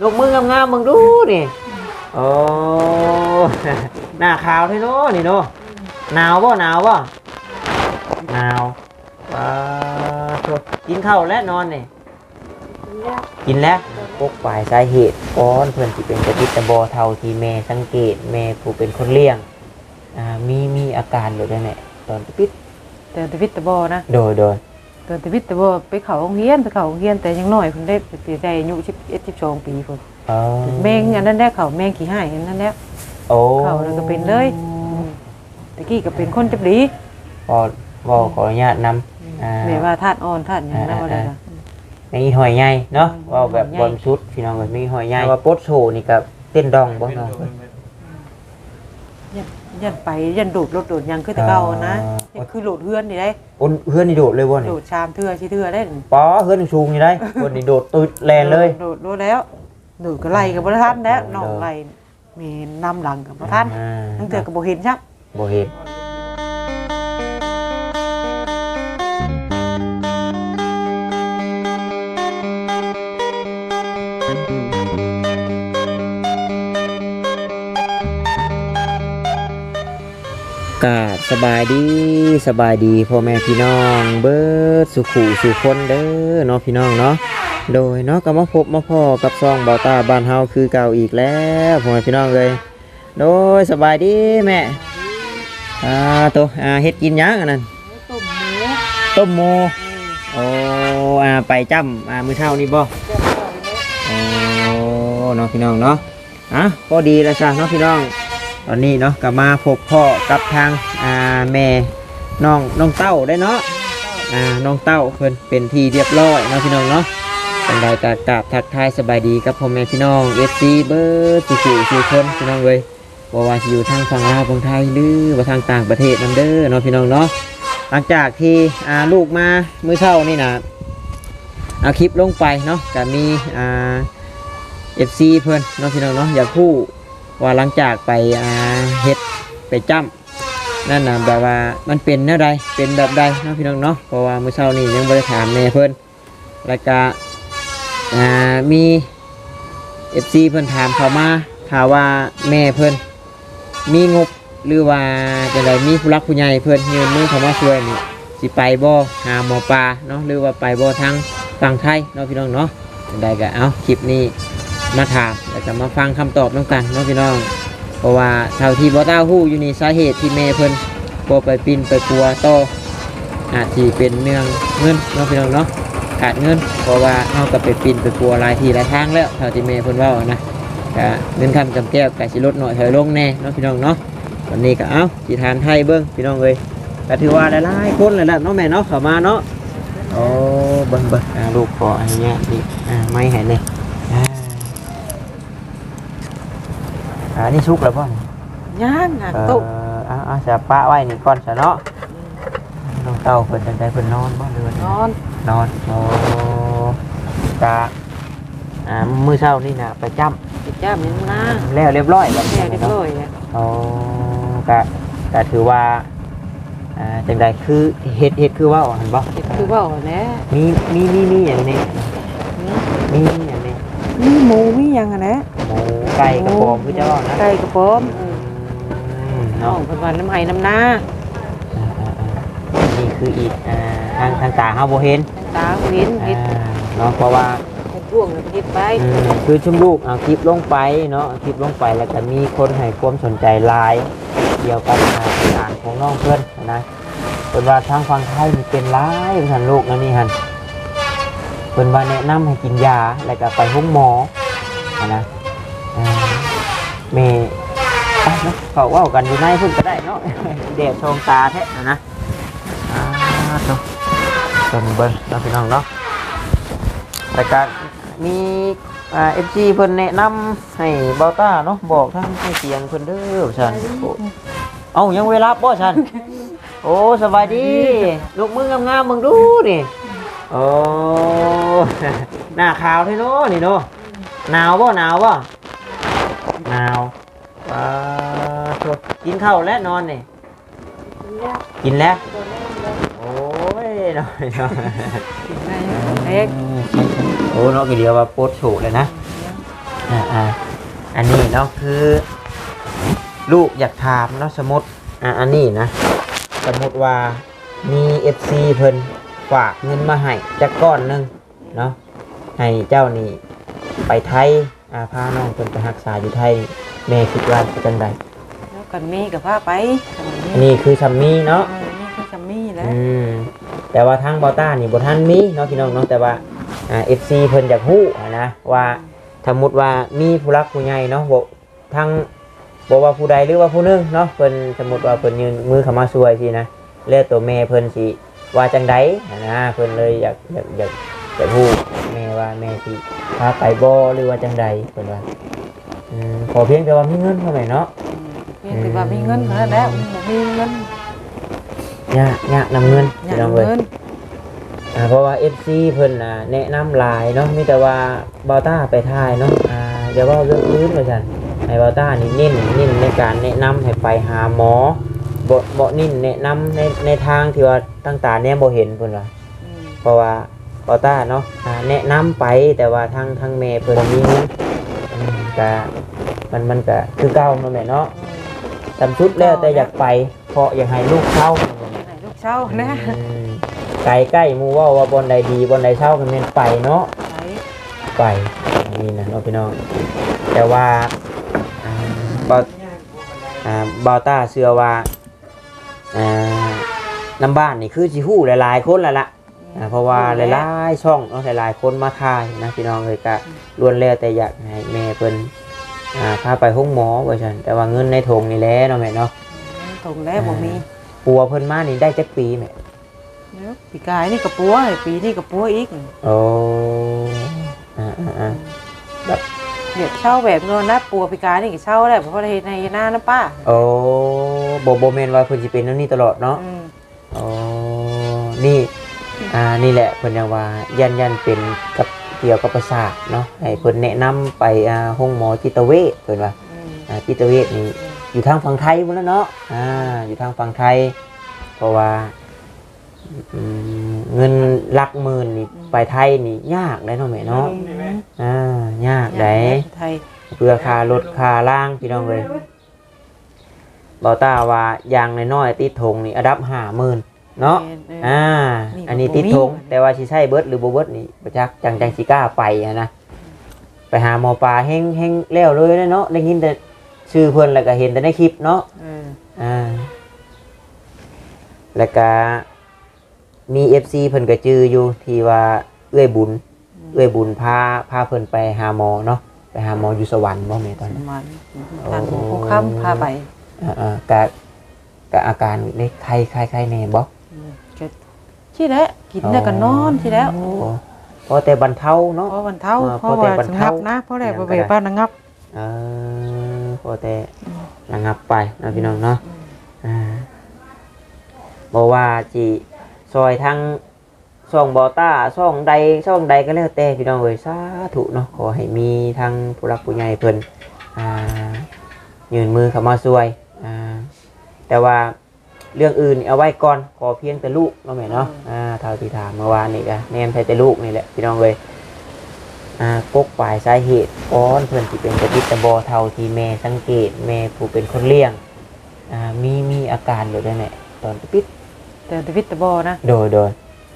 ลูกมืองามๆมึงดูนี่โอ้หน้าขาวเท่เนาะนี่เนาะหนาวบ่หนาวบ่หนาวว้าโถ่กินข้าวแล้วนอนนี่กินแล้วปกปลายสาเหตุก้อนเพื่อนที่เป็นกระติดตะบอเท่าที่แม่สังเกตแม่ผู้เป็นคนเลี้ยงอ่ามีมีอาการหรือไงตอนปิดเตือนแตวิตแตบอนะ โดยโดยเตือนแตวิตแตบอไปเขาโรงเรียนไปเขาโรงเรียนแต่ยังน้อยเพิ่นได้ไปได้อายุ11 12ปีพุ่นอ๋อแมงอันนั้นแหละเขาแมงขี้หายอันนั้นแหละโอ้เข้าแล้วก็เป็นเลยตะกี้ก็เป็นคนจับดีพอพอขออนุญาตนำอ่าแม่ว่าธาตุอ่อนธาตุหยังนะอ่าว่าได้ล่ะ มีหอยใหญ่เนาะอืมว่าแบบหอยใหญ่บอลชุดพี่น้องแบบมีหอยใหญ่ว่าโป๊ดโชว์นี่กับเต้นดองบ่น้องยัน ยันไปยันโดดรถโดดหยังคือแต่เก่านะยังคือโหลดเฮือนนี่ได้อ้นเฮือนนี่โดดเลยบ่นี่โดดชามเทื่อสิเทื่อได้ป๋อเฮือนชูงอยู่ได้คนนี่โดดตุดแลนเลยโดดโดดแล้วโดดก็ไล่กับบ่ทันแล้วเออน้องไล่มีนำหลังกับบ่ทันอ่าทั้งเทื่อก็บ่เห็นซักบ่เห็น สบายดีสบายดีพ่อแม่พี่น้อง เบิดสุขุสุคนเด้อเนาะพี่น้องเนาะโดยเนาะก็มาพบมาพ่อกับซองเบาตาบ้านเฮาคือเก่าอีกแล้วพ่อแม่พี่น้องเลยโดยสบายดีแม่อ่าตัวอ่าเฮ็ดกินยังอันนั้นต้มหมูต้มหมูโอ้อ่าไปจ้ำอ่ามือเช้านี่บ่โอ้เนาะพี่น้องเนาะอะพอดีแล้วจ้ะเนาะพี่น้อง ตอนนี้เนาะก็มาพบพ่อกับทาง อ่าแม่น้องน้องเต้าได้เนาะอ่าน้องเต้าเพิ่นเป็นที่เรียบร้อยเนาะพี่น้องเนาะเป็นใดกกราบทักทายสบายดีกับพ่อแม่พี่น้องเอฟซีเบิร์สุขุสุคนพี่น้องเลยบ่ว่าอยู่ทางฝั่งลาวฝั่งไทยหรือว่าทางต่างประเทศนั่นเด้อเนาะพี่น้องเนาะหลังจากที่อ่าลูกมามื้อเช้านี่นะเอาคลิปลงไปเนาะก็มีอ่า FC เพิ่นเนาะพี่น้องเนาะอยากพูดว่าหลังจากไปอ่าเฮ็ดไปจ้ำ นั่นนะแบบว่ามันเป็นแนวใดเป็นแบบใดเนาะพี่น้องเนาะเพราะว่ามื้อเช้านี้ยังบ่ได้ถามแม่เพิ่นแล้วก็อ่ามี FC เพิ่นถามเข้ามาถามว่าแม่เพิ่นมีงบหรือว่าจังไดมีผู้รักผู้ใหญ่เพิ่นยืนมือเขามาช่วยนี่สิไปบ่หาหมอปลาเนาะหรือว่าไปบ่ทางฝั่งไทยเนาะพี่น้องเนาะไดก็เอาคลิปนี้มาถามแล้วก็มาฟังคำตอบน้องกันเน้องพี่น้อง เพราะว่าเท่าที่บอต้าฮู้อยู่นี่สาเหตุที่แม่เพิ่นบ่ไปปินไปปัวต่ออาจสิเป็นเนื่องเงินเน้องพี่น้องเนาะขาดเงิน เพราะว่าเฮาก็ไปปินไปปัวหลายทีหลายทางแล้วเท่าที่แม่เพิ่นเว้านะก็เงินคำกำแก้วก็สิลดหน่อยถอยลงแน่เน้องพี่น้องเนาะวันนี้ก็เอ้าสิทานไทยเบิ่งพี่น้องเอ้ยก็ถือว่าหลายๆคนเลยล่ะเนาะแม่เนาะเข้ามาเนาะโอ้เบิ่งเบิ่งอ่าลูกขออันเนี้ยนี่อ่าไม่ให้เลย อ่าอ่านี่ชุกแล้วป่ะย่างอะเออตุ๊อ่าอ่าจะปะไว้นี่ก่อนซะเนาะน้องเต้าเพิ่นจังไดเพิ่นนอนบ่เดือนนอนนอนโอ้กะอ่ามื้อเช้านี่น่ะไปจ้ำติดจ้ามยังนะแล้วเรียบร้อยแล้วแม่เรียบร้อยแล้วโอ้กะกะถือว่าอ่าจังไดคือเฮ็ดเฮ็ดคือว่าหั่นบ่เฮ็ดคือเว้าแหละมีมีมีมีหยังนี่มีมีหยังนี่มีหมูมีหยังอะนะหมู ไก่กระป๋อมคือเจ้าว่านะไก่กระป๋อมเอออืมน้อเนาะงเพิ่นว่าน้ำไห้น้ำนาอ่าอ่าอ่านี่คืออีกอ่าทางทางตาเฮาบ่เห็นตาเห็นเฮ็ดอ่าเนาะเพราะว่าเฮ็ดร่วงแล้วก็เฮ็ดไปอืมคือชุมลูกเอาคลิปลงไปเนาะเอาคลิปลงไปแล้วก็มีคนให้ความสนใจหลายเกี่ยวกับอ่าอ่านของน้องเพื่อนนะเป็นว่าทางฟังไทยนี่เป็นหลายท่านลูกนะนี่ฮันเป็นว่าแนะนำให้กินยาแล้วก็ไปห้องหมอนะอ่า เมไปเนาะเขาเว่ากันอยู่ในพุ่นก็ได้เนาะเดดทองตาแท้นะนะอ่าตัวเบิ่งเบิ่งเนาพี่น้องเนาะแต่ก็มีเอฟซีเพิ่นแนะนำให้เบาต้าเนาะบอกทั้งให้เสียงเพิ่นเด้อฉันโอ้เอายังเวลาบ่ฉันโอ้สบายดีลูกมืองามๆมึงดูนี่โอ้หน้าขาวเท่เนาะนี่เนาะหนาวบ่หนาวบ่ หนาวว้าโถ่กินข้าวแล้วนอนนี่ กินแล้ว โอ้ยเนาะเนาะเล็กโอ้เนาะกี่เดียวว่าโพสต์โฉเลยนะอ่าอ่าอันนี้เนาะคือ ลูกอยากถามเนาะสมมติอ่าอันนี้นะ สมมติว่ามี FC เพิ่นฝากเงินมาให้จักก้อนหนึงเนาะให้เจ้านี่ไปไทย อ่าพาน้องเพิ่นไปรักษาอยู่ไทยนี่แม่คิดว่าจะจังไดแล้วกันมีกับพาไปกันมีอันนี้คือซัมมี่เนาะเออนี่คือซัมมี่แหล้วอืมแต่ว่าทางบอต้านี่บ่ทันมีเนาะพี่น้องเนาะแต่ว่าอ่า FC เพิ่นอยากฮู้อะนะว่าสมมุติว่ามีผู้รักผู้ใหญ่เนาะบ่ทางบ่ว่าผู้ใดหรือว่าผู้หนึงเนาะเพิ่นสมมุติว่าเพิ่นยืนมือเข้ามาช่วยสินะแล้วตัวแม่เพิ่นสิว่าจังไดอะนะเพิ่นเลยอยากอยากอยากอยากฮู้ แม่ว่าแม่สิพาไปบ่หรือว่าจังไดเพิ่นว่าอืมขอเพียงแต่ว่ามีเงินเท่านั้นเนาะเพียงแต่ว่ามีเงินเท่านั้นแหล้วบ่มีเงินยากยากนำเงินอพี่ยากน้องเอาเอ้ยเงินอ่าเพราะว่า FC เพิ่นน่ะแนะนำหลายเนาะมีแต่ว่าบอต้าไปถ่ายเนาะอ่าอย่าเว่าเรื่องอื่นว่าซั่นให้บอต้านี่เน้นเน้นในการแนะนำให้ไปหาหมอบ่บ่นิ่นแนะนำในในทางที่ว่าต่างๆเนี่ยบ่เห็นเพิ่นว่าอืมเพราะว่า บอต้าเนาะอ่าแนะนำไปแต่ว่าทางทางแม่เพิ่นมีเงินอืมก็มันมันก็คือเก่าเนาะแม่เนาะสำสุดแล้วแต่อยากไป เพราะอยากให้ลูกเข้าให้ลูกเช่านะอืมไกลใกล้หมูเว่าว่าบนใดดีบนใดเช่ากันเป็นไปเนาะ ไปไปนี่นะเนาะพี่น้องแต่ว่าอ่าบออ่าบอต้าเชื่อว่าอ่าน้ำบ้านนี่คือจิฮู้หลายๆคนแล้วล่ะ อ่าเพราะว่าหลายๆช่องเนาะหลายๆคนมาทายนะพี่น้องเลยก็ล้วนแล้วแต่อยากให้แม่เพิ่นอ่าพาไปห้องหมอว่าฉันแต่ว่าเงินในถุงนี่แหละเนาะแม่เนาะตรงแล้วบ่มีปัวเพิ่นมานี่ได้จักปีแม่เดี๋ยวปีกายนี่ก็ปัวปีนี้ก็ปัวอีกโอ้อ่าอ่าอ่าเดี๋ยวเช่าแบบนอนนะปัวปีกายนี่ก็เช่าได้เพราะในในหน้านะป้าโอ้โบโบเมนว่าเพิ่นสิเป็นนั่นนี่ตลอดเนาะอืมโอ้นี่ อ่านี่แหละเพิ่นยังว่ายันยันเป็นกับเกี่ยวกับประสาทเนาะให้เพิ่นแนะนำไปอ่าห้องหมอจิตเวชเพิ่นว่าอืมอ่าจิตเวชนี่อยู่ทางฝั่งไทยพุ่นแล้วเนาะอ่าอยู่ทางฝั่งไทย เพราะว่าอืมเงินหลักหมื่นนี่ไปไทยนี่ยากได้เนาะแม่เนาะอ่ายากได้ไทยเพื่อค่ารถค่าล่างพี่น้องเลยเบาตาว่าอยางน้อยๆติดธงนี่อันดับห้าหมื่น เนาะอ่านี่อันนี้บ่ติดมีธงแต่ว่าชิใช่เบิร์ดหรือบ่เบิร์ดนี่ประจักจังจังสิกล้าไปอะนะไปหาหมอปลาเฮงเฮงแล้วเลยเนาะได้ยินแต่ชื่อเพิ่นแล้วก็เห็นแต่ในคลิปเนาะเอออ่าแล้วก็มี FC เพิ่นก็จืออยู่ที่ว่าเอื้อยบุญเอื้อยบุญพาพาเพิ่นไปหาหมอเนาะไปหาหมออยู่สวรรค์บ่แม่ตอนปนั้นระมาณทางผู้ค้ำพาไปอ่าๆกะกะอาการเล็กไข้ไข้ไข้แน่บ่อืมก็ ที่แล้วกินแล้วก็นอนที่แล้วโอ้พอแต่บรรเทาเนาะเพราะวันเท่าอ่าเพราะว่าเพราะแต่บรรสเทางับนะเพราะอะไรอย่างบ่ก็เวได้ป้านังับเออพอแต่ระงับไปนะพี่น้องเนาะอ่าบอกว่าจีซอยทั้งช่องบอต้าช่องใดช่องใดก็แล้วแต่พี่น้องเอ้ยสาธุเนาะขอให้มีทั้งผู้รักผู้ใหญ่เพิ่นอ่ายืนมือเข้ามาช่วยอ่าแต่ว่า เรื่องอื่นเอาไว้ก่อนขอเพียงแต่ลูกเนาะแม่เนาะอ่าเท่าที่ถามเมื่อวานนี่ก็แนมใช้แต่ลูกนี่แหละพี่น้องเอ้ยอ่ากกปลายสาเหตุก้อนเพื่อนที่เป็นกระดิษตะบอเท่าที่แม่สังเกตแม่ผู้เป็นคนเลี้ยงอ่ามีมีอาการอยู่ด้วยแหละตอนปิดแต่ตะวิตตะบอนะโดยโดย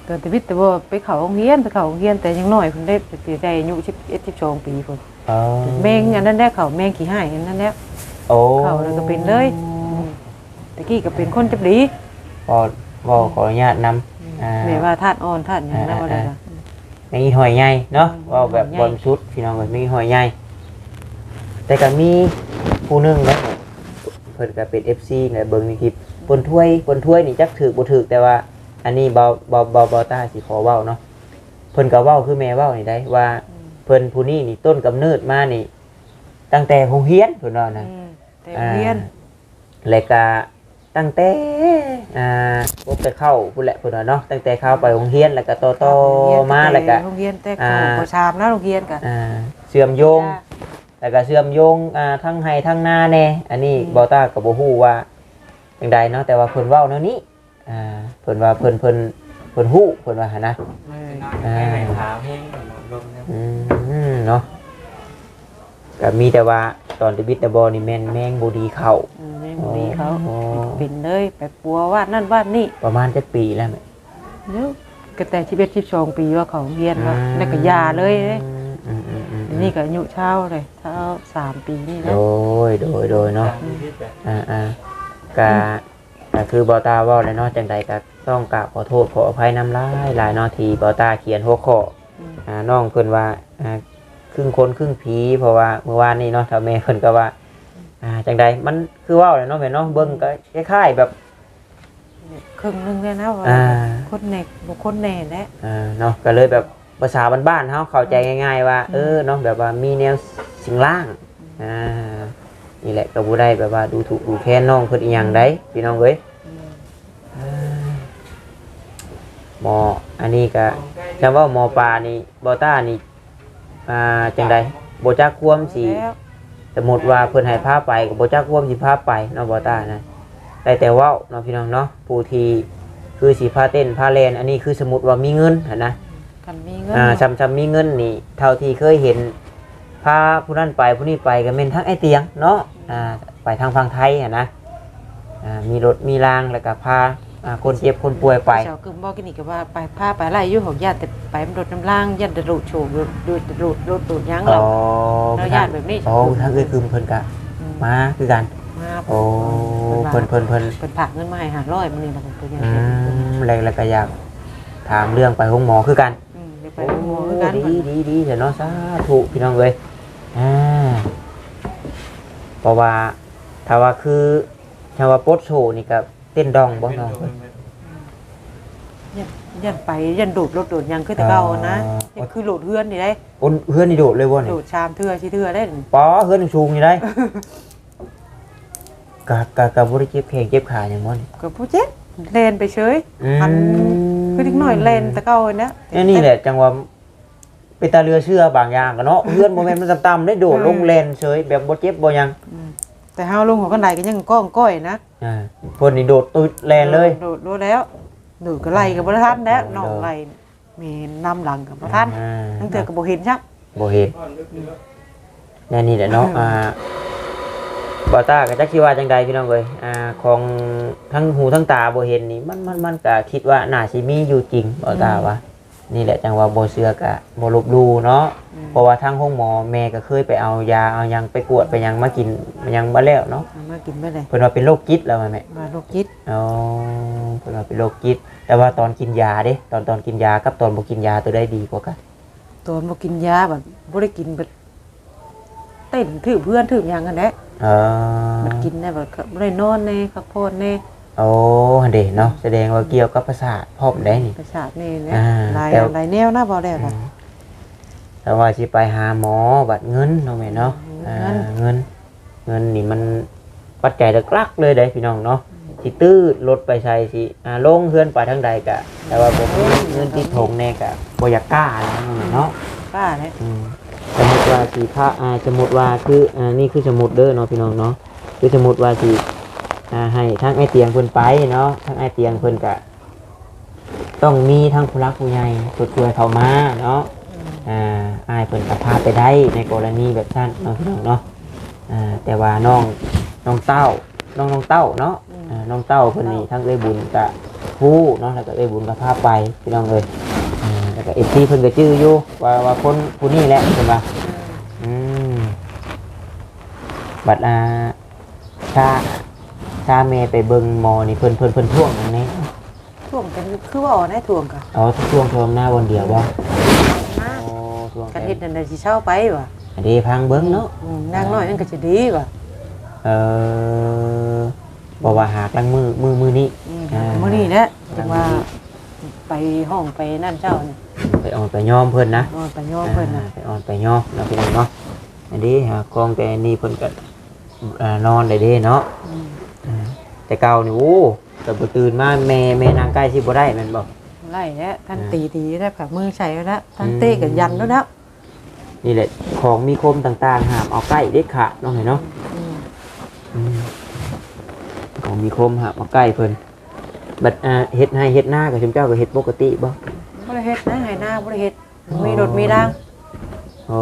แต่ตะวิตตะบอไปเขาโรงเรียนไปเขาโรงเรียนแต่ยังน้อยเพิ่นได้เสียใจอายุ11 12ปีพุ่นเออแมงอันนั้นแหละเขาแมงขี้หายอันนั้นแหละโอ้เข้าแล้วก็เป็นเลยอืม ตะกี้ก็เป็นคนจับดีพอบอกขออนุญาตนำอ่า แม่ว่าธาตุอ่อนธาตุหยังแล้วบ่ได้ล่ะไม่มีหอยใหญ่เนาะอืมว่าแบบหอยใหญ่บอลชุดพี่น้องแบบไม่มีหอยใหญ่แต่ก็มีผู้หนึงนะเพิ่นก็เป็น FC เนี่ยเบิ่งในคลิปบนถ้วยบนถ้วยนี่จักถือบ่ถือแต่ว่า อันนี้เบาเบาเบาเบาต้าสิขอเว้าเนาะเพิ่นก็เว้าคือแม่เว้านี่ได้ว่าเพิ่นผู้นี้นี่ต้นกำเนิดมานี่ ตั้งแต่โรงเรียนเพิ่นว่านะ อืมแต่โรงเรียนแล้วก็ ตั้งแต่อ่าพบไปเข้าพุ่นแหละเพิ่นว่าเนาะตั้งแต่เข้าไปโรงเรียนแล้วก็โตโตๆมาแล้วก็โรงเรียนแต่อ่าเขาประชามนะโรงเรียนกัน อ่าเชื่อมโยง แล้วก็เชื่อมโยงอ่าทั้งให้ทั้งหน้าแน่อันนี้บอต้าก็บ่ฮู้ว่าจังใดเนาะแต่ว่าเพิ่นเว้าแนวนี้อ่าเพิ่นว่าเพิ่นเพิ่นเพิ่นฮู้เพิ่นว่าหั่นนะเอออ่าขาเพลงลงนะอืมเนาะก็มีแต่ว่าตอนที่บิดตะบอนี่แม่นแมงบ่ดีเข้าเออใน บุรีเขาอ๋อ เป็นเลยไปปัวว่านั่นว่านี่ประมาณจักปีแล้วแม่เดี๋ยวก็แต่ชีวิตที่ชองปีว่าเขาเรียนว่าแล้วก็ยาเลยเด้อืมอืมอืมอันนี่ก็อายุเช้าเลยเช้าสามปีนี่โดนะยโดยโดยเนาะ อ่าอ่าก็ก็คือบอตาเว่าเลยเนาะจังใดก็ต้องกราบขอโทษขออภัยน้ำลายหลายเนาะที่บอตาเขียนหัวข้ออืมอ่าน้องเพิ่นว่าอ่าครึ่งคนครึ่งผีเพราะว่าเมื่อวานนี้เนาะทาแม่เพิ่นก็ว่า อ่าจังใดมันคือเว่าเลยเนาะแม่เนาะเบิ่งก็คล้ายๆแบบ ครึ่งหนึงเลยนะว่าอ่า คนเนกบุคคลแน่แหละ อ่าเนาะก็เลยแบบภาษาบ้านๆเฮาเข้าใจง่าย ๆ ว่า เออเนาะแบบว่ามีแนวสิ่งล่างอ่านี่แหละก็บ่ได้แบบว่าดูถูกดูแค้นน้องเพิ่นอีหยังได้พี่น้องเอ้ยอืมหมออันนี้ก็จำว่าหมอปลานี่บอต้านี่อ่าจังใดโบจักควมสีแล้ว สมมติว่าเพิ่นให้พาไปกับโบจักควมสิพาไปเนาะบอต้านะได้แต่เว่าเนาะพี่น้องเนาะผู้ที่คือสีพาเต้นพาแลนอันนี้คือสมมติว่ามีเงินหั้นนะกันมีเงินอ่าซ้ำๆมีเงินนี่เท่าที่เคยเห็นพาผู้นั้นไปผู้นี้ไปก็เป็นทั้งไอเตียงเนาะอ่าไปทางฝั่งไทยหั้นนะอ่ามีรถมีรางแล้วก็พา อ่าคนเจ็บคนป่วยไป เจ้ากึมบอกกินอีกก็ว่าไปพาไปไล่อยู่ของญาติแต่ไปมันโดดน้ำล่างยันดรูดโฉบดูดดูดดูดดูดยังเราเราญาติแบบนี้โอ้ทางเอ้ยคือเพิ่นกะอืมมาคือกัน มาโอ้เพิ่นเพิ่นเพิ่นเป็นผักเงินมาให้หาร้อยมันนี่เราเป็นยังอืไงมแล้วแล้วก็อยากถามเรื่องไปห้องหมอคือกัน อืมเดี๋ยวไปโรงหมอคือกันดีดีดีเดี๋ยวเนาะสาธุพี่น้องเอ้ยอ่าเพราะว่าถ้าว่าคือถ้าว่าโปสโชว์นี่ก็ เต้นดองบ่น้องเพิ่นยันยันไปยันดูดรถดูดยังคือแต่เก่านะอ๋อนี่คือโหลดเฮือนนี่ได้อ้นเฮือนนี่โดดเลยบ่นี่โดดชามเทื่อชิเทื่อได้ป๋อเฮือนสูงนี่ได้กะกะกะบ่ได้เจ็บแข้งเจ็บขาหยังบ่นี่กับผู้เจ็ดเลนไปเฉยอืมอันคือเล็กน้อยเลนแต่เก่านะนี่นี่แหละจังหวะเป็นตาเรือเชื่อบางอย่างกันเนาะเพื่อนโมเมนต์มันต่ำๆได้โดดลงเลนเฉยแบบบ่เจ็บบ่หยังอืมแต่เฮาลงหัวกันไดก็ยังก้องก้อยนะ อ่าเพิ่นนี่โดดตุดแลนเลยโดดรู้แล้วดูดก็ไล่กับบ่ทันแล้วโดดน้องไล่มีนำหลังกับบ่ทันอ่าทั้งเทื่อก็บ่เห็นซักบ่เห็นแน่นี่แหละเนาะอ่าบ่ตาก็จักสิว่าจังใดพี่น้องเอ้ยอ่าของทั้งหูทั้งตาบ่เห็นนี่มันมันมันก็คิดว่าน่าสิมีอยู่จริงบ่ตาว่า นี่แหละจังว่าบ่เชื่อก็บ่ลบหลู่เนาะอืมเพราะว่าทางห้องหมอแม่ก็เคยไปเอายาเอาหยังไปกวดไปหยังมากินยังบ่แล้วเนาะเอามากินไปเลยเพิ่นว่าเป็นโรคจิตแล้วแม่มาโรคจิตอ๋อเพิ่นว่าเป็นโรคจิต แต่ว่าตอนกินยาเด้ตอนตอนกินยากับตอนบ่กินยาตัวได้ดีกว่ากันตอนบ่กินยาแบบบ่ได้กินแบบเต้นถือเพื่อนถือหยังกันแหละเออมันกินได้แบบบ่ได้นอนแน่พักผ่อนแน่ โอ้หั่นเด้เนาะแสดงว่าเกี่ยวกับประสาทพร้อมได้นี่ ประสาทแน่นะอ่าหลายแต่ หลายแนวนะบ่ได้อืค่ะมแต่ว่าสิไปหาหมอบัดเงินเนาะแม่เนาะอ่าเงินเงิน เงินนี่มันปัจจัยหลักๆเลยเด้พี่น้องเนาะสิตื้อรถไปใช้สิอ่าลงเฮือนไปทางใดกะ แต่ว่าผมเงินติดถงแน่กะบ่อยากกล้าแล้วเนาะป้าเนี่ยอืมสมมติว่าสีพระอ่าสมมติว่าคืออ่านี่คือสมมติเด้อเนาะพี่น้องเนาะคือสมมติว่าสี อ่าให้ทั้งไอเตียงเพิ่นไปเนาะทั้งไอเตียงเพิ่นกะต้องมีทั้งผู้รักผู้ใหญ่ผู้ช่วยเขามาเนาะอ่าอายเพิ่นก็พาไปได้ในกรณีแบบนั้นเนาะพี่น้องเนาะอ่าแต่ว่าน้องน้องเต้าน้องน้องเต้าเนาะอ่าน้องเต้าเพิ่นนี่ทั้งเอ้ยบุญกะผู้เนาะแล้วก็เอ้ยบุญก็พาไปพี่น้องเลยอ่าแล้วก็เอฟซีเพิ่นก็ชื่ออยู่ว่าว่าคนผู้นี้แหละเพิ่นว่าอืมบัดอ่าชา ชาเมไปเบิ่งหมอนี่เพิ่นเพิ่นเพิ่นท่วงอันนี้ท่วงกันคือว่าอ่อนได้ท่วงกะอ๋อท่วงท่วงหน้าวันเดียวบ่นะโอ้ท่วงกันแต่เฮ็ดนั่นได้สิเช้าไปว่ะอันนี้พังเบิ่งเนาะอืมนางน้อยนั่นก็จะดีว่ะเออบอกว่าหากลังมือมือมือนี้อืมอ่ามื้อนี้แหละจังว่าไปห้องไปนั่นเจ้านี่ไปอ่อนไปยอมเพิ่นนะนอนไปย่อเพิ่นน่ะอ่าไปอ่อนไปยอมเนาะพี่น้องเนาะอันนี้หากองแต่อันนี้เพิ่นก็อ่านอนได้เด้เนาะ อืมอ่า แต่เก่านี่โอ้แต่บ่ตื่นมาแม่แม่นางใกล้สิบ่ได้แม่นบ่ไล่แล้วท่านตีตีแล้วค่ะมือใส่แล้วท่านเต้กับยันแล้วนะนี่แหละของมีคมต่างๆห้ามเอาใกล้เด็ดขาดเนาะเห็นเนาะอืมอืมของมีคมห้ามเอาใกล้เพิ่นบัดอ่าเฮ็ดให้เฮ็ดหน้ากับชุมเจ้าก็เฮ็ดปกติบ่บ่ได้เฮ็ดนะให้หน้าบ่ได้เฮ็ดมีรถมีร่างอ๋อ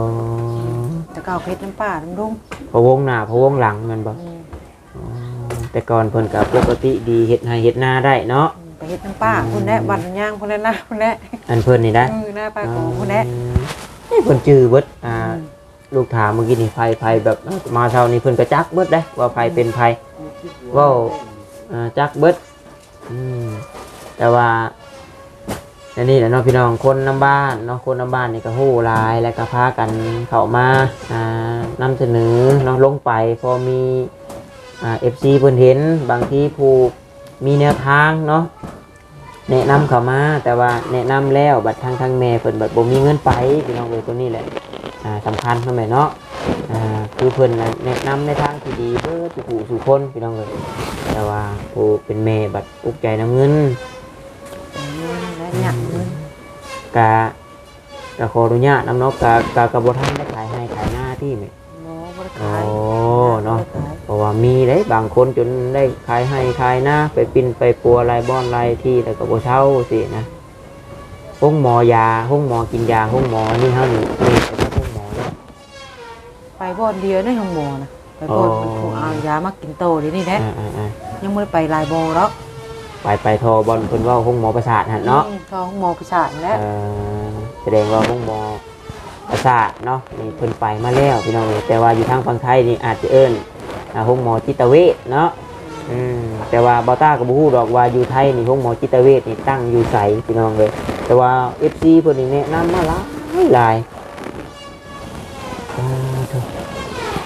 แต่เก่าเพชรน้ำป่าน้ำรุ่งพะวงหน้าพะวงหลังแมันบ่อืมอ๋อ แต่ก่อนเพิ่นก็ปกติดีเฮ็ดให้เฮ็ดนาได้เนาะไปเฮ็ดน้ำป่าพุ่นแน่บันย่างพุ่นแน่หน้าพุ่นแน่อันเพิ่นนี่นะเออหน้าปลาโกพุ่นแน่นี่เพิ่นจื้อเบิดอ่าลูกถามเมื่อกี้นี่ไผไผแบบมาเช้านี้เพิ่นก็จักเบิดได้ว่าไผเป็นไผเว้าอ่าจักเบิดอืมแต่ว่าอันนี้แหละเนาะพี่น้องคนน้ำบ้านเนาะคนน้ำบ้านนี่ก็ฮู้หลายแล้วก็พากันเข้ามาอ่านำเสนอเนาะลงไปพอมี อ่า FC เพิ่นเห็นบางทีผู้มีแนวทางเนาะแนะนำเขามาแต่ว่าแนะนำแล้วบัดทางทางแม่เพิ่นบัดบ่มีเงินไปพี่น้องเอ้ยตัวนี้แหละอ่าสำคัญเนาะแม่เนาะอ่าคือเพิ่นน่ะแนะนำในทางที่ดีเด้อทุกผู้ทุกคนพี่น้องเอ้ยแต่ว่าผู้เป็นแม่บัดอุกใจน้ำเงิน และหยักเงินกะกะขออนุญาตนำเนาะกะกะกะบ่ทันได้ขายให้ขายหน้าที่แม่ ว่ามีเด้บางคนจนได้ขายให้ขายหน้าไปปินไปปัวลายบ้อนลายที่แล้วก็บ่เช่าสินะห้องหมอยาห้องหมอกินยาห้องหมอนี่เฮานี่นี่เป็นห้องหมอเนี่ยไปบ่อนเดียวในห้องหมอนะไปบ่อนอ๋อมันคงเอายามากินโตเดี๋ยวนี้แหละอ่าอ่าอ่ายังไม่ได้ไปหลายบ่อหรอกไปไปทอบอลเพิ่นเว่าห้องหมอประสาทหั่นเนาะอืมท้องหมอประสาทแล้วเอ่อแสดงว่าห้องหมอประสาทเนาะนี่เพิ่นไปมาแล้วพี่น้องเอ้ยแต่ว่าอยู่ทางฝั่งไทยนี่อาจจะเอิ้น อ่าห้องหมอจิตเวชเนาะอืมแต่ว่าบอต้าก็บ่ฮู้ดอกว่าอยู่ไทยนี่ห้องหมอจิตเวชนี่ตั้งอยู่ไสพี่น้องเลย แต่ว่า FC เพิ่นนี่แนะนำมาหลายหลายอ่าโถ่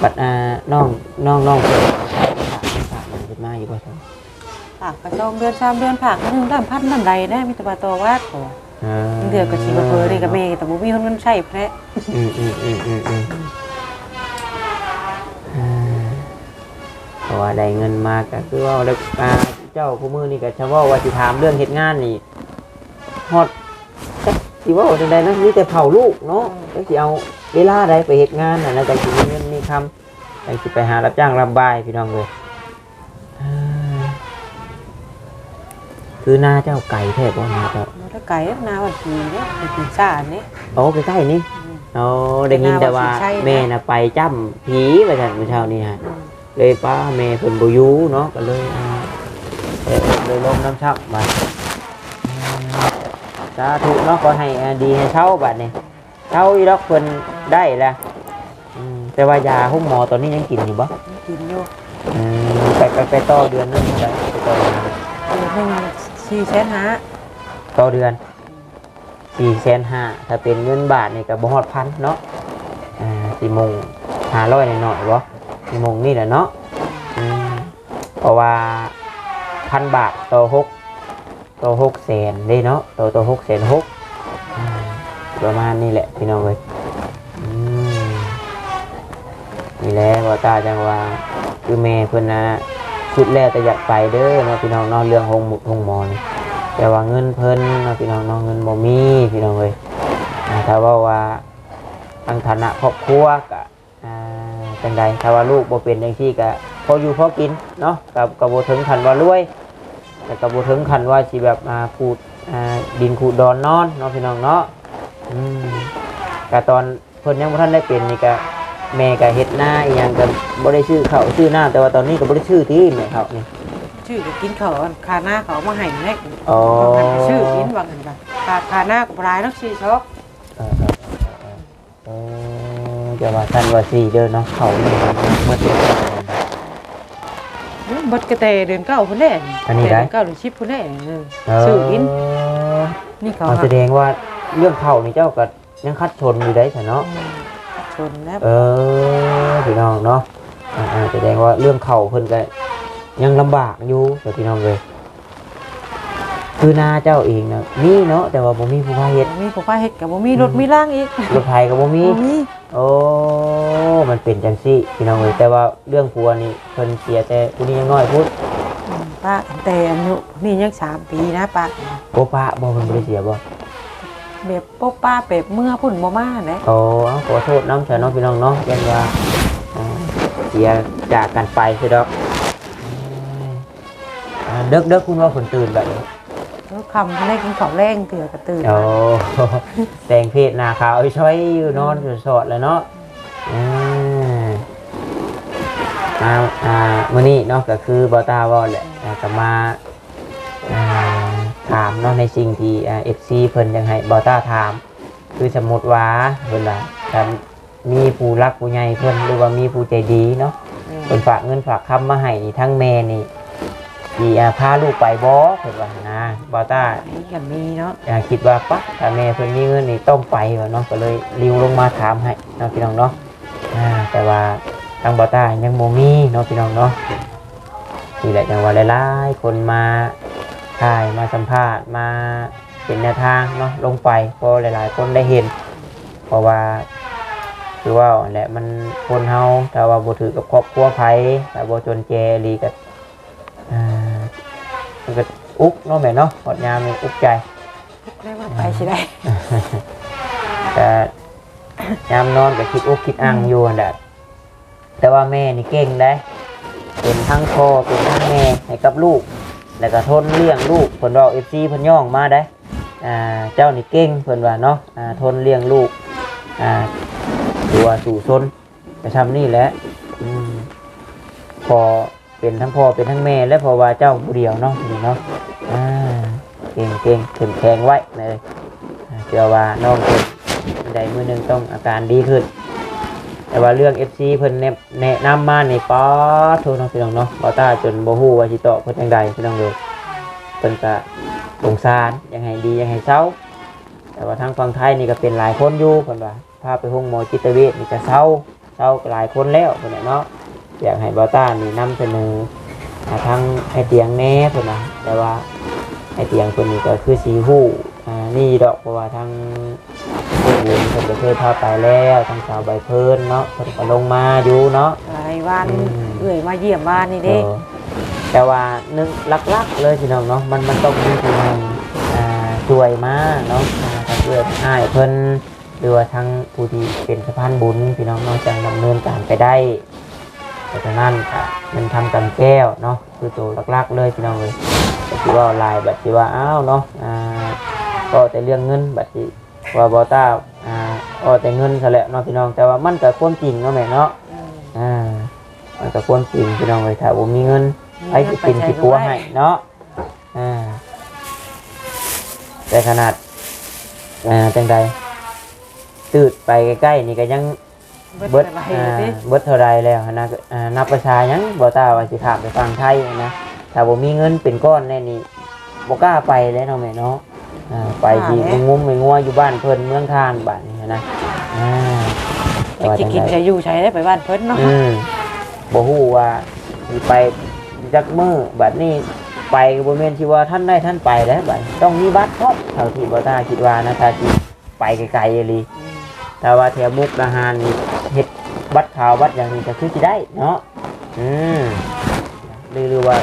บัดอ่าน้องน้องน้องเพิ่นฝากมันขึ้นมาอยู่บ่ซั่นผักกระชงเดือนสามเดือนผักหนึ่งด้ามพันด้ามใดแน่มิตรบาโตวัดโอ้อ่าเดือนก็สิมาเพิ่นนี่กับแม่แต่บ่มีคนเงินใช้แพะอืมอืมอืมอืม ว่าได้เงินมาก็คือว่าได้อ่าเจ้าผู้มือนี่ก็เฉพาะว่าสิถามเรื่องเฮ็ดงานนี่ฮอดจักสิเว่าจังได๋นะมีแต่เผาลูกเนาะจักสิเอาเวลาใดไปเฮ็ดงานน่ะนะจังสิมีเงินมีคำจังสิไปหารับจ้างรับบายพี่น้องเลยอ่าคือหน้าเจ้าไก่แท้บ่หน้าเจ้าบ่ได้ไก่นาวันปีเด้ไปกินซ่านี่โอ้ใกล้ๆนี่อืมโอ้ได้ยินแต่ว่าใช่นะแม่น่ะไปจ้ำผีไปซั่นเมื่อเช้านี้ฮะ เลยป้าแม่เพิ่นบ่อยู่เนาะก็เลยอ่าเอ่อเลยลงน้ำชักบัดอ่าสาธุเนาะก็ให้อ่าดีให้เช่าบัดนี้เช่าอีดอกเพิ่นได้แล้วอืมแต่ว่ายาห้องหมอตอนนี้ยังกินอยู่บ่กินอยู่อืมไปไปไปต่อเดือนนึงเท่าไหร่ไปต่อเดือนนึงเดือนหนึงสี่แสนห้าต่อเดือน4แสนห้าถ้าเป็นเงินบาทนี่ก็บ่ฮอดพันเนาะอ่าสิโมง500หน่อยๆบ่สิโมงนี่แหละเนาะอืมเพราะว่าพันบาทต่อหกต่อหกแสนได้เนาะต่อต่อหกแสนหกประมาณนี้แหละพี่น้องเลยอืมนี่แหละว่าตาจังว่าคือแม่เพิ่นนะสุดแล้วแต่อยากไปเด้อเนาะพี่น้องนาะเรื่องหงหมุดหงมอนี่แต่ว่าเงินเพิ่นเนาะพี่น้องนาะเงินบ่มีพี่น้องเลยถ้าว่าว่าทางฐานะครอบครัวก็ จังใดถ้าว่าลูกบ่เป็นจังซี่ก็พออยู่พอกินเนาะกับกับโบถึงขันว่ารวยแต่กับโบถึงขันว่าสิแบบอ่าขูดอ่าดินขูดดอนนอนเนาะพี่น้องเนาะอืมก็ตอนเพิ่นยังบ่ทันได้เป็นนี่ก็แม่ก็เฮ็ดหน้าอีหยังก็บ่ได้ชื่อเขาวชื่อหน้าแต่ว่าตอนนี้ก็บ่ได้ชื่อที่แม่เขานี่ชื่อก็กินเขาวคาหน้าเขาเอามาให้แม่อ๋อมันก็ชื่อกินว่างั้นบ่คาคาหน้าก็บ่หลายนักสิชอกเออเออเออเออ จะว่าท่านว่าสี่เด้อเนาะเขานี่มันเมื่อเดือนเบัดกระเตเดือนเก้าพุ่นแหละอันนี้ได้เดือนเก้าเดือน10พุ่นแหละเออเออชื่อกินนี่เขาเอาแสดงว่าเรื่องเขานี่เจ้าก็ยังคัดชนอยู่ได้ซะเนาะอืมชนแล้วเออพี่น้องเนาะอ่าๆแสดงว่าเรื่องเข่าเพิ่นก็ยังลำบากอยู่เดี๋ยวพี่น้องเลยคือนาเจ้าเองนะมีเนาะแต่ว่าบ่มีผู้พาเฮ็ดมีผู้พาเฮ็ดก็บ่มีรถมีล่างอีกรถไฟก็บ่มีบ่มี โอ้ มันเป็นจังซี่พี่น้องเลยแต่ว่าเรื่องผัวนี่เพิ่นเสียแต่ผู้นี้ยังน้อยพุดอืมป้าแต่อายุนี่ยังสามปีนะป้าโอปะบ่เพิ่นบ่ได้เสียบ่แบบปกป้าแบบเมื่อพุ่นบ่มาแหละโอ้เอาขอโทษน้ำเสียน้องพี่น้องเนาะยันว่าอ่าเสียจากกันไปคือดอกอ่าเด็กเด็กคุณว่าคนตื่นแบบนี้แล้ว คำได้กินข้าวแรงเถื่อกระตื่นโอ้แดงเพศหนาขาวไอ้ช้อยอยู่นอนอยู่สอดแล้วเนาะอ่ามาอ่ามื้อนี้เนาะก็คือบอต้าเว่าแหละอ่าก็มาอ่าถามเนาะในสิ่งที่อ่า FC เพิ่นยังให้บอต้าถาม คือสมมุติว่าเพิ่นล่ะถ้ามีผู้รักผู้ใหญ่เพิ่นหรือว่ามีผู้ใจดีเนาะอืมเพิ่นฝากเงินฝากคำมาให้นี่ทั้งแม่นี่ สิอ่าพาลูกไปบ่เพิ่นว่านะบอต้านี่ก็มีเนาะอ่าคิดว่าปะถ้าแม่เพิ่นมีเงินนี่ต้องไปว่าเนาะก็เลยริวลงมาถามให้เนาะพี่น้องเนาะอ่าแต่ว่าทางบอต้ายังโมมีเนาะพี่น้องเนาะนี่แหละจังว่าหลายๆคนมาถ่ายมาสัมภาษณ์มาเป็นแนวทางเนาะลงไปเพราะหลายๆ คนได้เห็น เพราะว่าคือว่าอันแหละมันคนเฮาถ้าว่าบ่ถือกับครอบครัวไผถ้าบ่จนแจอีหลีก็อ่ามันก็ อุกเนาะแม่เนาะหอดยามนี่อุกใจได้ว่าไปสิได้แต่ยามนอนก็คิดอกคิดอังอยู่นั่นแหละแต่ว่าแม่นี่เก่งได้ เป็นทั้งพ่อเป็นทั้งแม่ให้กับลูก แล้วก็ทนเลี้ยงลูกเพิ่นว่า FC เพิ่นย่องมาได้อ่าเจ้านี่เก่งเพิ่นว่าเนาะอ่าทนเลี้ยงลูกอ่าตัวสู่ซนจะทำนี่แหละอืมพอ เป็นทั้งพ่อเป็นทั้งแม่และพอว่าเจ้าผู้เดียวเนาะนี่เนาะอ่าเก่งเก่งเข้มแข็งไว้เลยเชื่อว่าน้องเพิ่นใดมือหนึ่งต้องอาการดีขึ้น แต่ว่าเรื่อง FC เพิ่นแนะแนะนำมาในป๊อโทษน้องพี่น้องเนาะบอต้าจนโบฮูว่าสิตอเพิ่นจังใดพี่น้องเลยเพิ่นก็สงสารยังให้ดียังให้เศร้าแต่ว่าทางฝั่งไทยนี่ก็เป็นหลายคนอยู่เพิ่นว่าพาไปห้องหมอจิตเวชนี่ก็เศร้าเศร้าหลายคนแล้วเพิ่นเนาะ อยากให้บอต้านี่นำเสนอหาทางไอ้เตียงแหน่เพิ่นน่ะแต่ว่าไอ้เตียงเพิ่นนี่ก็คือสีฮู้อ่านี่ดอกเพราะว่าทางผู้บุญเพิ่นก็เคยพาไปแล้วทางสาวใบเพิ่นเนาะเพิ่นก็ลงมาอยู่เนาะหลายวันอืมเอื่อยมาเยี่ยมบ้านนี่เด้เออแต่ว่านึงลักๆเลยพี่น้องเนาะมันมันต้องมีผู้ใหญ่อ่าช่วยมาเนาะอ่าทางเอื้ออ้ายเพิ่นหรือว่าทางผู้ที่เป็นสะพานบุญพี่น้องเนาะจังดำเนินการไปได้เพ ราะฉะนั้นอะมันทำกันแก้วเนาะคือตัวลักๆเลยพี่น้องเลยก็คือว่าลายบัดที่ว่าอ้าวเนาะอ่าก็แต่เรื่องเงินบัดที่ว่าบอต้าอ่าเอาแต่เงินซะแหละเนาะพี่น้องแต่ว่ามันก็ความจริงเนาะแม่เนาะอืมอ่ามันก็ความจริงพี่น้องเลยถ้าบ่มีเงินไอ้สิเป็นสิปัวให้เนาะอ่าแต่ขนาดอ่าจังใดตืดไปใกล้ๆนี่ก็ยัง เบิเบิดดอะไรอ่าเด้เบิดเท่าไรแล้วนะอ่านับประชายังบอต้าว่าสิข้ามไปฟังไทยนะถ้าบ่มีเงินเป็นก้อนแน่นี่บ่กล้าไปเลยเนาะแม่เนาะอ่าไปสิงุ้มไปงัวอยู่บ้านเพิ่นเมืองทานบ้านนี่นะอ่าแต่ว่าจะจังกินใดจะอยู่ใช้ได้ไปบ้านเพิ่นเนาะอืมบ่ฮู้ว่าสิไปจักมือบัดนี้ไปก็บ่แม่นที่ว่าท่านได้ท่านไปแล้วบัดต้องมีบัตรพร้อมเท่าที่บ่ตาคิดว่านะถ้าสิไปไกลๆอีหลีอืมแต่ว่าแถวมุกดาหารนี่ เฮ็ดบัตรขาวบัตรอย่างนี้ก็คือสิได้เนาะอืมหรือหรือว่า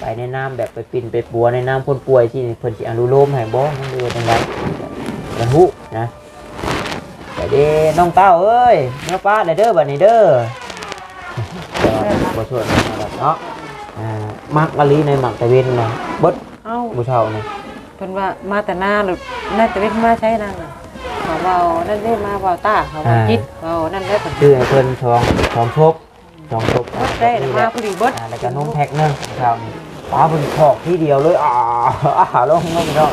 ไปในน้ำแบบไปปิ่นไปปัวในน้ำคนป่วยที่เพิ่นสิอนุโลมให้บ่มันดูจังไดมันฮู้นะแต่เด้น้องเต้าเอ้ยเมื่อป้าได้เด้อบัดนี้เด้อแต่ว่าบ่ชวนมาแบบเนาะอ่ามักมะลิในหมักตะเวนนะเบิดเอ้าผู้เฒ่านี่เพิ่นว่ามาแต่หน้าหรือน่าจะเป็นมาใช้นั่นน่ะ เขาเว้านั่นได้มาเว้าตาเขาเว้าจิตเว้านั่นได้เพิ่นชื่อให้เพิ่นทองทองทบทองทบเบิดได้น่ะมาพอดีเบิดอ่าแล้วก็นมแพ็คหนึงผู้เฒ่านี่ป้าเพิ่นถอกที่เดียวเลยอ่าอ่าลงลงเนาะ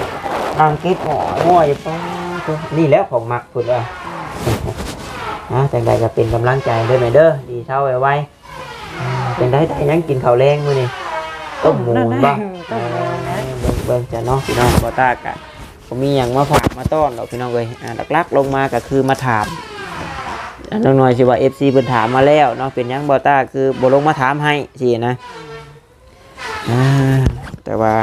นางกิ๊บหมอง่อยป้าตัวนี่แหล้วของมักเพิ่นว่านะจังใดก็เป็นกำลังใจเด้อแม่เด้อดีเช้าไว้ๆอ่าจังไดได้หยังกินข้าวแรงมื้อนี้ต้มหมูนบ่ ต้มหมูนะ เบิ่งเบิ่งจะเนาะพี่น้องบอตากะ ผมมีอย่างมาฝากมาต้อนดอกพี่น้องเลยอ่าหลักๆลงมาก็คือมาถามอันน้องหน่อยสิว่าเอฟซีเพิ่นถามมาแล้วเนาะเป็นหยังบอตาคือบ่ลงมาถามให้สินะอ่าแต่ว่า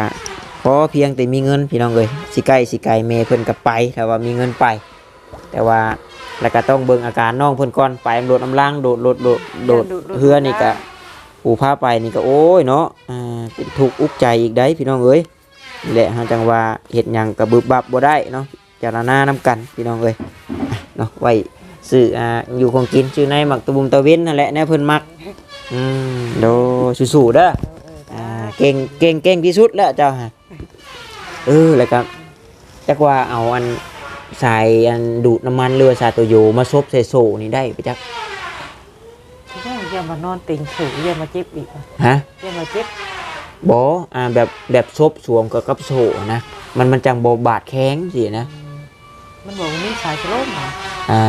พอเพียงแต่มีเงินพี่น้องเลยสิใกล้สิไกลเมเพิ่นก็ไปแต่ว่ามีเงินไป แต่ว่าแล้วก็ต้องเบิ่งอาการน้องเพิ่นก่อนไปโดดน้ำล่างโดดโดดโดดโดดเฮือนี่ก็ปูพาไปนี่ก็โอ้ยเนาะอ่าเป็นทุกข์อุกใจอีกได้พี่น้องเอ้ยนี่ แหละฮะจังว่าเห็ดหยังกระบึบบับบ่ได้เนาะจารณาน้ำกันพี่น้องเอ้ยอะเนาะไว้ซื้ออ่าอยู่ของกินชื่อในหมักตะบุมตะเว้นนั่นแหละแน่เพิ่นมักอืมโดสู้ๆเด้ออ่าเก่งเก่งเก่งที่สุดแล้วเจ้าฮะเออแล้วก็จักว่าเอาอันสายอันดูดน้ำมันเรือซาโตโยมาซบใส่โซนี่ได้ไปจักอย่ามานอนติงถูอย่ามาเจ็บอีกฮะอย่ามาเจ็บ บอ่าแบบแบบซบสวมกับกับโซนะมันมันจังโบบาดแข้งสินะ มันบอกว่ามีสายสโลมเหรออ่า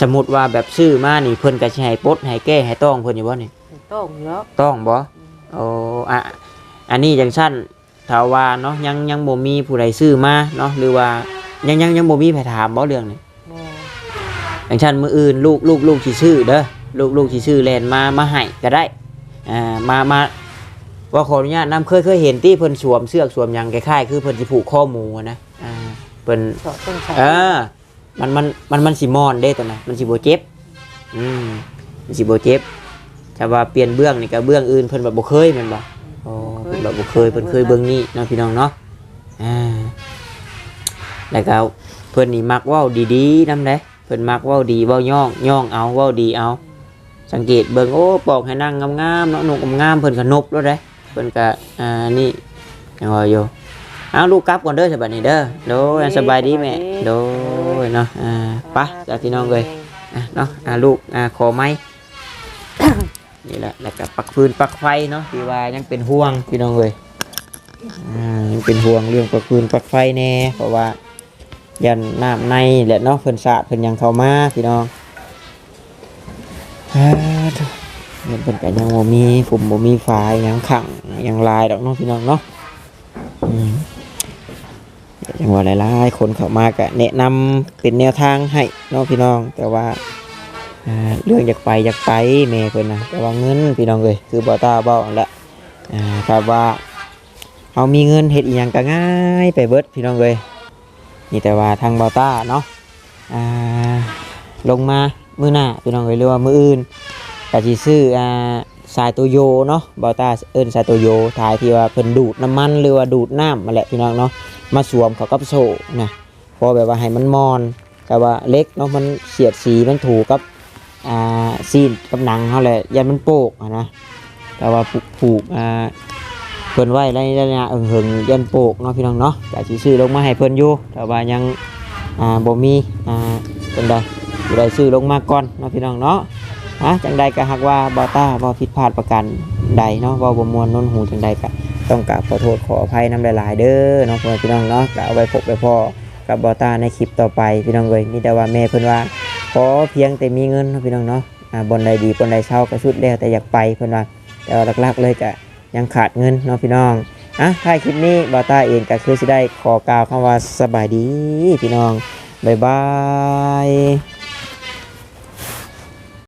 สมมุติว่าแบบซื้อมานี่เพิ่นก็สิให้ปลดให้แก้ให้ต้องเพิ่นอยู่บ่นี่โต้งอยู่แล้วต้องบ่โอ้อะอันนี้จังซั่นถ้าว่าเนาะยังยังบ่มีผู้ใดซื้อมาเนาะหรือว่ายังยังยังบ่มีไผถามบ่เรื่องนี้โมอย่างเช่นมื้ออื่นลูกลูกลูกสิซื้อเด้อลูกลูกสิซื้อแลนมามาให้ก็ได้อ่ามามา ว่าขออนุญาตนํเคยเคยเห็นที่เพิ่นสวมเสื้อสวมหยังคล้ายๆคือเพิ่นสิผูกข้อมูอนะอ่าเพิ่นเจาะต้นสาเออมันมันมันมันสิมอนเด้ตัวนะมันสิบ่เจ็บอืมมันสิบ่เจ็บถ้าว่าเปลี่ยนเบื้องนี่ก็เบื้องอื่นเพิ่นแบบบ่เคยแม่นบ่โอ้เพิ่นแบบบ่เคยเพิ่นเคยเบิ่งนี่เนาะพี่น้องเนาะอ่าแล้วก็เพิ่นนี่มักเว้าดีๆนำเด้เพิ่นมักเว้าดีเว้าย่องย่องเอาเว้าดีเอา สังเกตเบิ่งโอ้ปอกให้นั่งงามๆเนาะนุ่งงามเพิ่นก็นบแล้วเด้ เพิ่นก็อ่านี่ยังว่าอยู่เอาลูกกลับก่อนเด้อสบายนี้เด้อโดยสบายดีแม่โดยเนาะอ่าไปะจากพี่น้องเลยอะเนาะอ่าลูกอ่าขอไม้นี่แหละแล้วก็ปักฟืนปักไฟเนาะที่ว่ายังเป็นห่วงพี่น้องเลยอ่ายังเป็นห่วงเรื่องปักฟืนปักไฟแน่เพราะว่ายันน้ำในแหละเนาะเพิ่นสาดเพิ่นยังเข้ามาพี่น้องอ่าทุเงินเป็นกันยังบ่มีผมบ่มีฝายหยังขัง หยังลายดอกเน้องพี่น้องเนาะอยวจังหวะหลายๆคนเข้ามากะแนะนำเป็นแนวทางให้เน้องพี่น้อง แต่ว่าเรื่องอยากไปอยากไปแม่เพิ่นนะแต่ว่าเงินพี่น้องเลยคือบ่ตาเบ้าอันละอ่าครับว่าเอามีเงินเฮ็ดอีหยังก็ง่ายไปเบิดพี่น้องเลยนี่แต่ว่าทางบ่ตาเนาะลงมามือหน้าพี่น้องเอ้ยหรือว่ามืออื่นก็สิซื้ออ สายโตโยเนาะบอต้าเอิ้นสายโตโยทายที่ว่าเพิ่นดูดน้ำมันหรือว่าดูดน้ำมาแหละพี่น้องเนาะมาสวมเขากับโซ่นะพอแบบว่าให้มันมอน แต่ว่าเล็กเนาะมันเสียดสีมันถูกกับอ่าซีนกับหนังเขาแหละยันมันโปกนะแต่ว่าผูกอ่าเพิ่นไว้ในระยะเอิงเหิงยันโปกเนาะพี่น้องเนาะก็สิซื้อลงมาให้เพิ่นอยู่แต่ว่ายังอ่าบ่มีอ่าเป็นใดผู้ใดซื้อลงมาก่อนเนาะพี่น้องเนาะ ฮะจังใดก็หักว่าบอต้าบอผิดพลาดประกันใดเนาะบอบมวนนนหูจังใดก็ต้องกราบขอโทษขออภัยน้ำหลายๆเด้อเนาะพ่อพี่น้องเนาะก็เอาไปพบไปพ่อกับบอต้าในคลิปต่อไปพี่น้องเลยมีแต่ว่าแม่เพิ่นว่าขอเพียงแต่มีเงินเนาะพี่น้องเนาะอ่าบนใดดีบนใดเช่าก็สุดแล้วแต่อยากไปเพิ่นว่าแต่ว่าหลักๆเลยก็ยังขาดเงินเนาะพี่น้องอะท้ายคลิปนี้บอต้าเองก็คือสิได้ขอกล่าวคำว่าสบายดีพี่น้องบ๊ายบาย